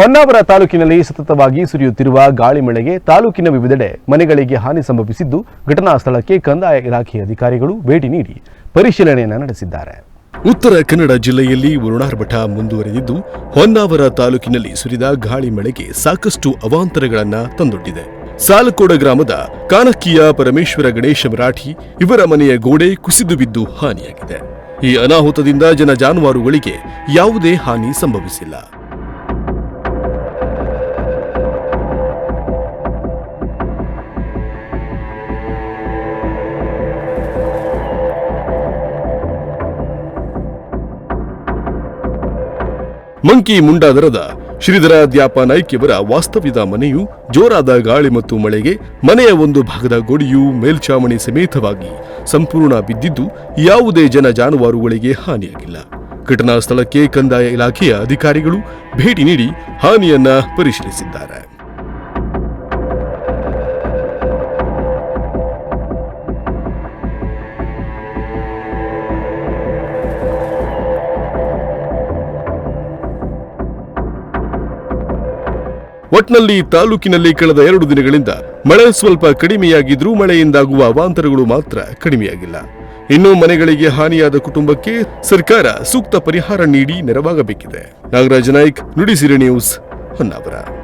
ಹೊನ್ನಾವರ ತಾಲೂಕಿನಲ್ಲಿ ಸತತವಾಗಿ ಸುರಿಯುತ್ತಿರುವ ಗಾಳಿ ಮಳೆಗೆ ತಾಲೂಕಿನ ವಿವಿಧೆಡೆ ಮನೆಗಳಿಗೆ ಹಾನಿ ಸಂಭವಿಸಿದ್ದು ಘಟನಾ ಸ್ಥಳಕ್ಕೆ ಕಂದಾಯ ಇಲಾಖೆ ಅಧಿಕಾರಿಗಳು ಭೇಟಿ ನೀಡಿ ಪರಿಶೀಲನೆಯನ್ನು ನಡೆಸಿದ್ದಾರೆ. ಉತ್ತರ ಕನ್ನಡ ಜಿಲ್ಲೆಯಲ್ಲಿ ವರುಣಾರ್ಭಟ ಮುಂದುವರೆದಿದ್ದು, ಹೊನ್ನಾವರ ತಾಲೂಕಿನಲ್ಲಿ ಸುರಿದ ಗಾಳಿ ಮಳೆಗೆ ಸಾಕಷ್ಟು ಅವಾಂತರಗಳನ್ನು ತಂದೊಡ್ಡಿದೆ. ಸಾಲಕೋಡ ಗ್ರಾಮದ ಕಾನಕ್ಕಿಯ ಪರಮೇಶ್ವರ ಗಣೇಶ ಮರಾಠಿ ಇವರ ಮನೆಯ ಗೋಡೆ ಕುಸಿದು ಬಿದ್ದು ಹಾನಿಯಾಗಿದೆ. ಈ ಅನಾಹುತದಿಂದ ಜನ ಜಾನುವಾರುಗಳಿಗೆ ಯಾವುದೇ ಹಾನಿ ಸಂಭವಿಸಿಲ್ಲ. ಮಂಕಿ ಮುಂಡಾದರದ ಶ್ರೀಧರ ದ್ಯಾಪ ನಾಯ್ಕಿಯವರ ವಾಸ್ತವ್ಯದ ಮನೆಯು ಜೋರಾದ ಗಾಳಿ ಮತ್ತು ಮಳೆಗೆ ಮನೆಯ ಒಂದು ಭಾಗದ ಗೋಡೆಯು ಮೇಲ್ಛಾವಣಿ ಸಮೇತವಾಗಿ ಸಂಪೂರ್ಣ ಬಿದ್ದಿದ್ದು ಯಾವುದೇ ಜನ ಜಾನುವಾರುಗಳಿಗೆ ಹಾನಿಯಾಗಿಲ್ಲ. ಘಟನಾ ಸ್ಥಳಕ್ಕೆ ಕಂದಾಯ ಇಲಾಖೆಯ ಅಧಿಕಾರಿಗಳು ಭೇಟಿ ನೀಡಿ ಹಾನಿಯನ್ನ ಪರಿಶೀಲಿಸಿದ್ದಾರೆ. ಒಟ್ನಲ್ಲಿ ತಾಲೂಕಿನಲ್ಲಿ ಕಳೆದ ಎರಡು ದಿನಗಳಿಂದ ಮಳೆ ಸ್ವಲ್ಪ ಕಡಿಮೆಯಾಗಿದ್ರೂ ಮಳೆಯಿಂದಾಗುವ ಅವಾಂತರಗಳು ಮಾತ್ರ ಕಡಿಮೆಯಾಗಿಲ್ಲ. ಇನ್ನು ಮನೆಗಳಿಗೆ ಹಾನಿಯಾದ ಕುಟುಂಬಕ್ಕೆ ಸರ್ಕಾರ ಸೂಕ್ತ ಪರಿಹಾರ ನೀಡಿ ನೆರವಾಗಬೇಕಿದೆ. ನಾಗರಾಜ ನಾಯ್ಕ್, ನುಡಿಸಿರಿ ನ್ಯೂಸ್, ಹೊನ್ನಾವರ.